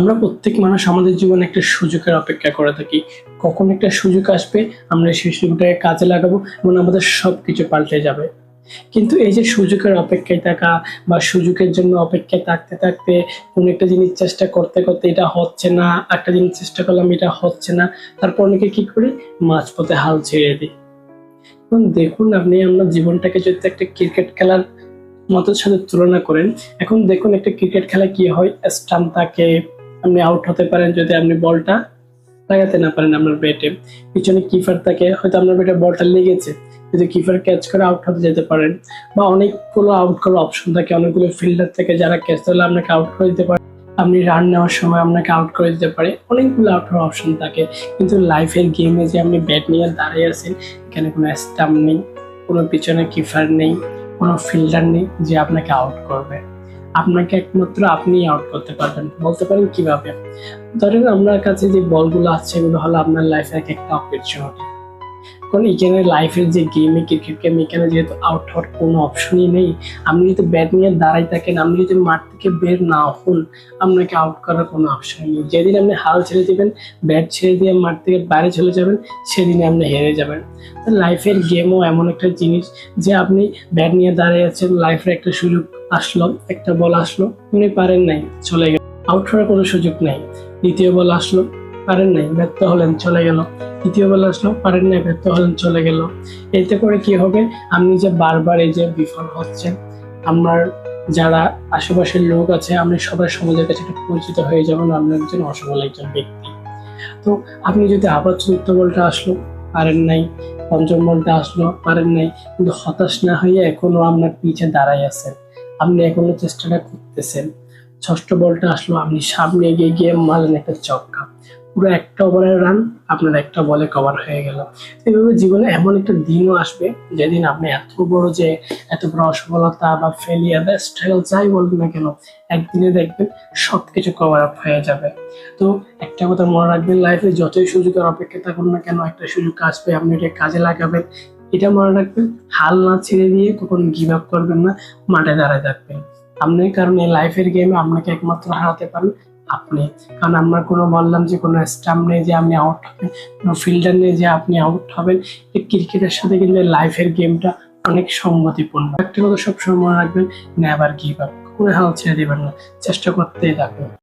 আমরা প্রত্যেক মানুষ আমাদের জীবনে একটা সুযোগের অপেক্ষা করে থাকি। কখন একটা সুযোগ আসবে, আমরা সেই সুযোগটাকে কাজে লাগাবো এবং আমাদের সব কিছু পাল্টে যাবে। কিন্তু এই যে সুযোগের অপেক্ষায় থাকা বা সুযোগের জন্য অপেক্ষায় থাকতে থাকতে কোনো একটা জিনিস চেষ্টা করতে করতে এটা হচ্ছে না, একটা জিনিস চেষ্টা করলাম এটা হচ্ছে না, তারপর অনেকে কি করি? মাঝপথে হাল ছেড়ে দিই। এখন দেখুন আপনি আমরা জীবনটাকে যদি একটা ক্রিকেট খেলার মতের সাথে তুলনা করেন, এখন দেখুন একটা ক্রিকেট খেলা কি হয়? স্টাম্প থাকে আপনি আউট হতে পারেন যদি আপনি বলটা লাগাতে না পারেন আপনার ব্যাটে পিছনে কিপার থাকে, হয়তো আপনার ব্যাটে বলটা লেগেছে। যদি কিপার ক্যাচ করে আউট হতে যেতে পারেন, বা অনেকগুলো আউট করার অপশন থাকে, অনেকগুলো ফিল্ডার থেকে যারা ক্যাচ দিলে আপনাকে আউট করে দিতে পারে। আপনি রান নেওয়ার সময় আপনাকে আউট করে দিতে পারে। অনেকগুলো আউট করার অপশন থাকে। কিন্তু লাইফের গেমে যে আপনি ব্যাট নিয়ে দাঁড়িয়ে আছেন, এখানে কোনো স্টাম্প নেই, কোনো পিছনে কিপার নেই, কোনো ফিল্ডার নেই যে আপনাকে আউট করবে। আপনাকে একমাত্র আপনি আউট করতে পারবেন। বলতে পারেন কীভাবে? ধরেন আপনার কাছে যে বলগুলো আছে, এগুলো হলো আপনার লাইফের এক একটা অপরচুনিটি কারণ এখানে লাইফের যে গেমে ক্রিকেট গেম এখানে যেহেতু আউট হওয়ার কোনো অপশনই নেই, আপনি যদি ব্যাট নিয়ে দাঁড়াই থাকেন, আপনি যদি মাঠ থেকে বের না হন, আপনাকে আউট করার কোনো অপশন নেই। যেদিন আপনি হাল ছেড়ে দেবেন ব্যাট ছেড়ে দিয়ে মাঠ থেকে বাইরে চলে যাবেন সেদিনে আপনি হেরে যাবেন। তো লাইফের গেমও এমন একটা জিনিস যে আপনি ব্যাট নিয়ে দাঁড়িয়ে আছেন লাইফের একটা সুযোগ আসলো, একটা বল আসলো আপনি পারেন নাই, চলে গেল। আউট হওয়ার কোনো সুযোগ নেই। দ্বিতীয় বল আসলো পারেন নাই, ব্যর্থ হলেন, চলে গেল। তৃতীয় বল আসলো, পারেন নাই, ব্যর্থ হলেন, চলে গেল। এতে করে কি হবে? আপনি যে বারবার এই যে বিফল হচ্ছেন আমার যারা আশেপাশের লোক আছে আপনি সবাই সমাজের কাছে একটু পরিচিত হয়ে যাবেন আপনি একজন অসফল একজন ব্যক্তি। তো আপনি যদি আবার চতুর্থ বলটা আসলো, পারেন নাই, পঞ্চম বলটা আসলো, পারেন নাই, কিন্তু হতাশ না হয়ে এখনও আপনার পিছে দাঁড়াই আছেন, আপনি এখনও চেষ্টাটা করতেছেন। ষষ্ঠ বলটা আসলো, আপনি সামনে এগিয়ে গিয়ে মারলেন একটা চক্কা পুরো একটা ওভারের রান আপনার একটা বলে কভার হয়ে গেল। এইভাবে জীবনে এমন একটা দিনও আসবে যেদিন আপনি এত বড় যে এত বড় অসফলতা বা ফেলিয়ার বা স্ট্রাগল যাই বলবেন না কেন, একদিনে দেখবেন সব কিছু কভার আপ হয়ে যাবে। তো একটা কথা মনে রাখবেন লাইফে যতই সুযোগের অপেক্ষা থাকুন না কেন, একটা সুযোগ আসবে, আপনি এটা কাজে লাগাবেন। এটা মনে রাখবেন, হাল না ছেড়ে দিয়ে কখনো গিভ আপ করবেন না, মাঠে দাঁড়ায় থাকবেন। আপনি কারণ এই লাইফের গেমে আপনাকে একমাত্র হারাতে পারেন আপনি। কারণ আমরা কোনো বললাম যে কোনো স্টাম্প নেই যে আপনি আউট হবেন কোনো ফিল্ডার নেই যে আপনি আউট হবেন। ক্রিকেটের সাথে কিন্তু লাইফের গেমটা অনেক সঙ্গতিপূর্ণ একটা কথা সবসময় মনে রাখবেন নেভার গিভ আপ কোনো হাল ছেড়ে দেবেন না। চেষ্টা করতেই থাকবেন